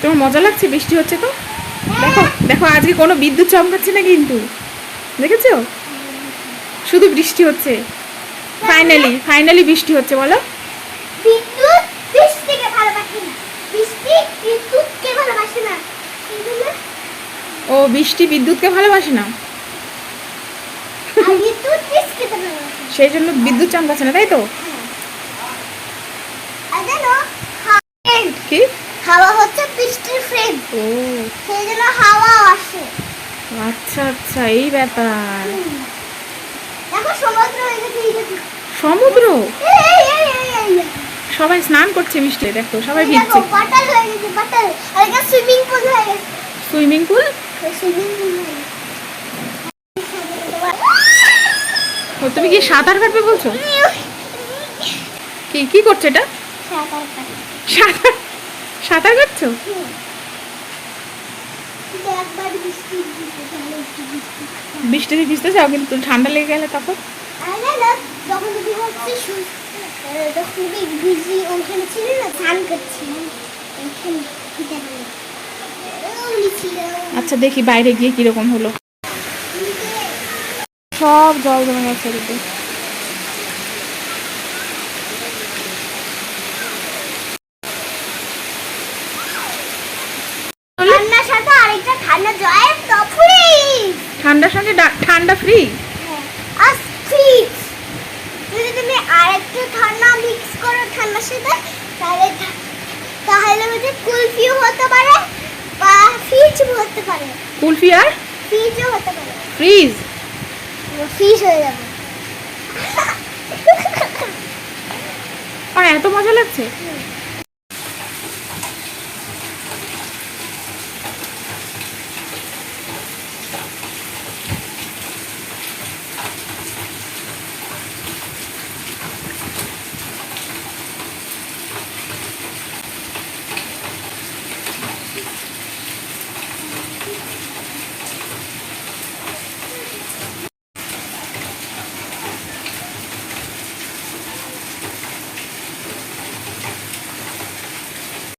তোমার মজা লাগছে? বৃষ্টি হচ্ছে তো? দেখো দেখো আজকে কোনো বিদ্যুৎ চমকাচ্ছে না কিন্তু। দেখেছ? শুধু বৃষ্টি হচ্ছে। ফাইনালি ফাইনালি বৃষ্টি হচ্ছে বলো। ও বৃষ্টি বিদ্যুৎকে ভালোবাসে না? আর বিদ্যুৎ বৃষ্টিকে ভালোবাসে না। সেই জন্য বিদ্যুৎ চমকাচ্ছে না তাই তো আর জানো ফ্রেন্ড কি হাওয়া হচ্ছে বৃষ্টির ফ্রেন্ড ও সেই জন্য হাওয়া আসে। আচ্ছা আচ্ছা এই ব্যাপার। দেখো সমুদ্র সমুদ্র। সবাই স্নান করছে বৃষ্টি দেখো সবাই ভিজছে। সুইমিং পুল হয়ে গেছে। সুইমিং ও তুমি কি সাঁতার কাটবে বলছো? কি কি করছ এটা? সাঁতার সাঁতার কাটছো হুম। কিন্তু একবার বৃষ্টি দিতে তাহলে একটু বৃষ্টি। বৃষ্টিতে ভিজতে চাও কিন্তু ঠান্ডা লেগে গেলে তখন যখন তুমি হচ্ছে ওখানে ছিলে না স্নান করছিলাম। আচ্ছা দেখি বাইরে গিয়ে কীরকম হলো। সব জল জমে গেছে এদিকে ঠান্ডার সাথে আরেকটা ঠান্ডা জয় তো ফ্রিজ ঠান্ডার সঙ্গে ডা- ঠান্ডা ফ্রি আর ফ্রিজ যদি তুমি আরেকটু ঠান্ডা মিক্স করো ঠান্ডার সাথে তাহলে তাহলে হচ্ছে কুলফিও হতে পারে বা ফ্রিজও হতে পারে। কুলফি আর ফ্রিজও হতে পারে। ফ্রিজ ফ্রিজ হয়ে যাবে। আর এত মজা লাগছে।